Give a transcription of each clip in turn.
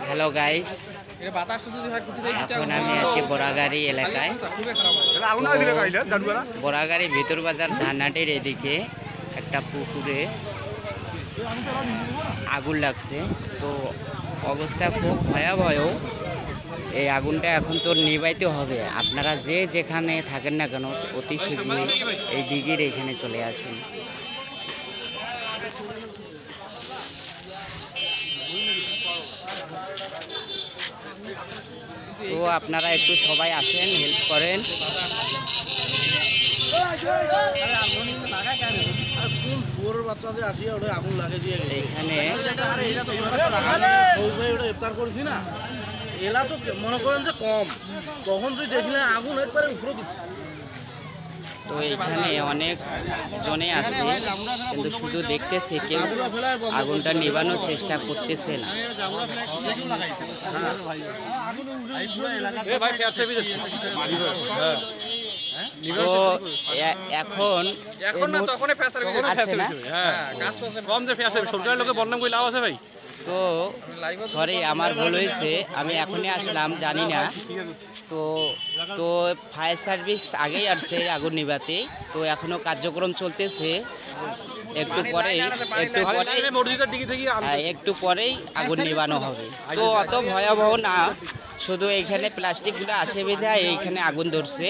Hello guys হয় এখন আমি আছি বড়াগাড়ি এলাকায়। বরাগাড়ির খারাপ ভিতর বাজার ধানাটির এদিকে একটা পুকুরে আগুন লাগছে। তো অবস্থা খুব ভয়াবহ। এই আগুনটা এখন তো নিবাইতে হবে। আপনারা যে যেখানে থাকেন না কেন, অতি শীঘ্রই এই দিঘির এখানে চলে আসুন। তো আপনারা একটু সবাই আসেন, হেল্প করেন। শুয়োরের বাচ্চা যে আসিয়া ওটা আগুন লাগে দিয়ে গেছে। এখানে ওটা ইফতার করেছি না। এলা তো মনে করেন যে কম। তখন তুই দেখলে আগুন একবারে উপরে দিচ্ছে তো এখানে অনেক জনে আছে কিন্তু শুধু দেখতেছে কেউ আগুনটা নিবানোর চেষ্টা করতেছে না। তো এখন এখন না? হ্যাঁ কাজ করছে কম যে ফেয়াসে সরকারের লোকে বদনাম করে লাভ আছে ভাই। তো সরি আমার ভুল হয়েছে আমি এখনই আসলাম জানি না। তো তো ফায়ার সার্ভিস আগেই আসছে আগুন নিভাতে। তো এখনও কার্যক্রম চলতেছে। একটু পরেই একটু থেকে হ্যাঁ, একটু পরেই আগুন নিবানো হবে। তো অত ভয়াবহ না শুধু এইখানে প্লাস্টিকগুলো আছে বিধায় এইখানে আগুন ধরছে।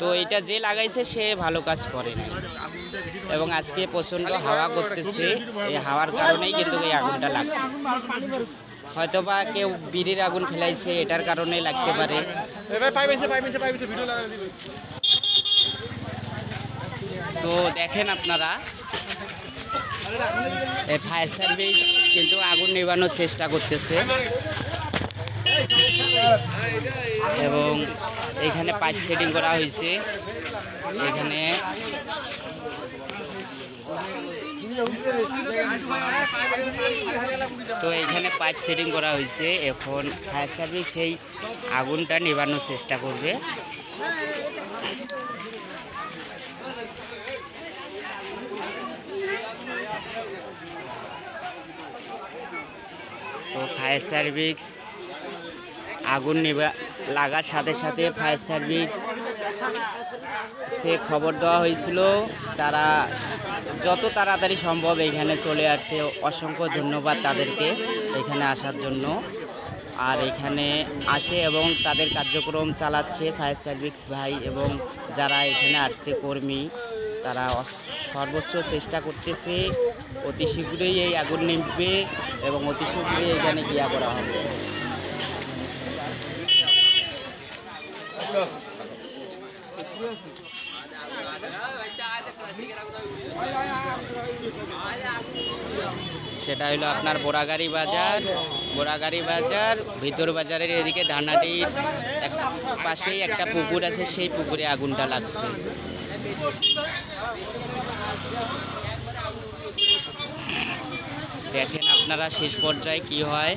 তো এটা যে লাগাইছে সে ভালো কাজ করে নাই। এবং আজকে প্রচণ্ড হাওয়া করতেছে। এই হাওয়ার কারণেই কিন্তু এই আগুনটা লাগছে। হয়তো বা কেউ বিড়ির আগুন ফেলাইছে, এটার কারণে লাগতে পারে। তো দেখেন আপনারা ফায়ার সার্ভিস কিন্তু আগুন নেবানোর চেষ্টা করতেছে। এবং এখানে পাইপ সেটিং করা হয়েছে। এখানে তো এখানে পাইপ সেটিং করা হয়েছে। এখন ফায়ার সার্ভিস সেই আগুনটা নেবানোর চেষ্টা করবে। তো ফায়ার সার্ভিস আগুন নেবা লাগার সাথে সাথে ফায়ার সার্ভিস সে খবর দেওয়া হয়েছিল। তারা যত তাড়াতাড়ি সম্ভব এখানে চলে আসছে। অসংখ্য ধন্যবাদ তাদেরকে এখানে আসার জন্য। আর এখানে আসে এবং তাদের কার্যক্রম চালাচ্ছে ফায়ার সার্ভিস ভাই এবং যারা এখানে আসছে কর্মী, তারা সর্বোচ্চ চেষ্টা করতেছে অতি শীঘ্রই এই আগুন নিভবে এবং অতি শীঘ্রই এখানে ক্রিয়া করা হবে। সেটা হলো আপনার বোরাগাড়ি বাজার বোরাগাড়ি বাজার, ভিতর বাজারের এদিকে ধানাটির পাশেই একটা পুকুর আছে, সেই পুকুরে আগুনটা লাগছে। দেখেন আপনারা শেষ পর্যায়ে কি হয়।